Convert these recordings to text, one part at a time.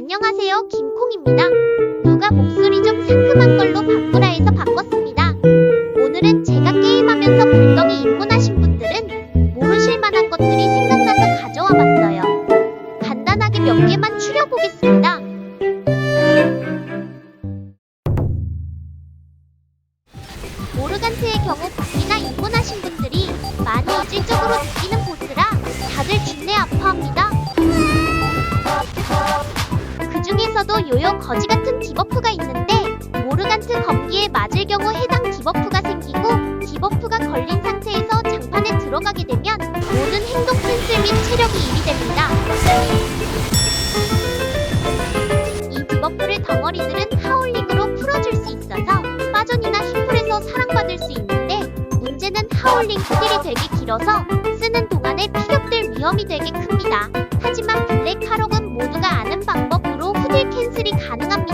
안녕하세요. 김콩입니다. 누가 목소리 좀 상큼한 걸로 바꾸라 해서 바꿨습니다. 오늘은 제가 게임하면서 불덩이 입문하신 분들은 모르실 만한 것들이 생각나서 가져와 봤어요. 간단하게 몇 개만 추려보겠습니다. 모르간트의 경우 바퀴나 입문하신 분들이 많이 이질적으로 느끼는 보스라 다들 준내 아파합니다. 검기에 맞을 경우 해당 디버프가 생기고 디버프가 걸린 상태에서 장판에 들어가게 되면 모든 행동 캔슬 및 체력이 1이 됩니다. 이 디버프를 덩어리들은 하울링으로 풀어줄 수 있어서 빠전이나 흰풀에서 사랑받을 수 있는데 문제는 하울링 스킬이 되게 길어서 쓰는 동안에 피격될 위험이 되게 큽니다. 하지만 블랙 하록은 모두가 아는 방법으로 후딜 캔슬이 가능합니다.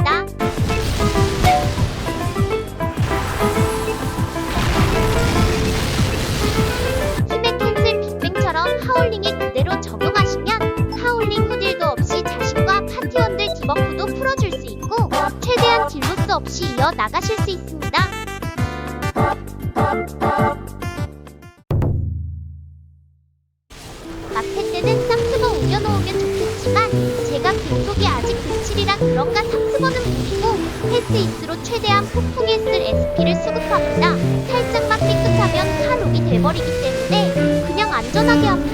하울링에 그대로 적용하시면 하울링 후딜도 없이 자신과 파티원들 디버프도 풀어줄 수 있고 최대한 딜로스 없이 이어 나가실 수 있습니다. 마페 때는 쌈스버 옮겨놓으면 좋겠지만 제가 빈속이 아직 근칠이라 그런가 쌈스버는 무리고 패스 X로 최대한 폭풍에 쓸 SP를 수급합니다. 살짝만 삐끗하면 칼록이 돼버리기 때문에 그냥 안전하게 합니다.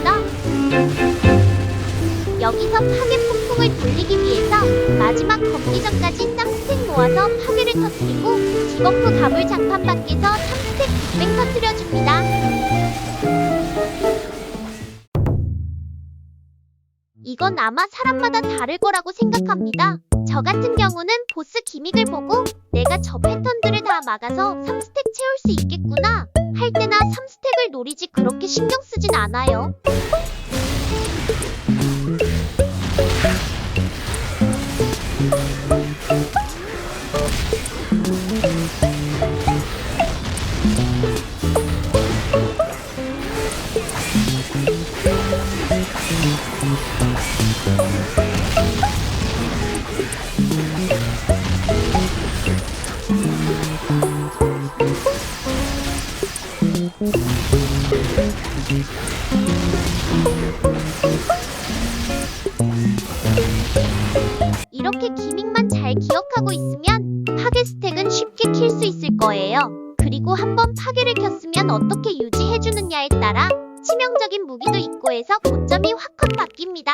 여기서 파괴 폭풍을 돌리기 위해서 마지막 검기 전까지 쌍스택 모아서 파괴를 터뜨리고 디버프 가불 장판 밖에서 3스택 빅뱅 터뜨려줍니다. 이건 아마 사람마다 다를 거라고 생각합니다. 저 같은 경우는 보스 기믹을 보고 내가 저 패턴들을 다 막아서 3스택 채울 수 있겠구나 할 때나 3스택을 노리지 그렇게 신경 쓰진 않아요. 이렇게 기믹만 잘 기억하고 있으면 파괴 스택은 쉽게 킬 수 있을 거예요. 그리고 한번 파괴를 켰으면 어떻게 유지해주느냐에 따라 치명적인 무기도 있고 해서 고점이 확확 바뀝니다.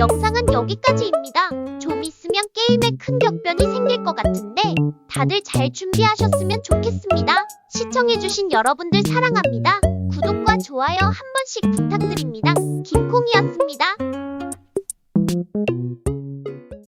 영상은 여기까지입니다. 좀 있으면 게임에 큰 격변이 생길 것 같은데 다들 잘 준비하셨으면 좋겠습니다. 시청해주신 여러분들 사랑합니다. 구독과 좋아요 한 번씩 부탁드립니다.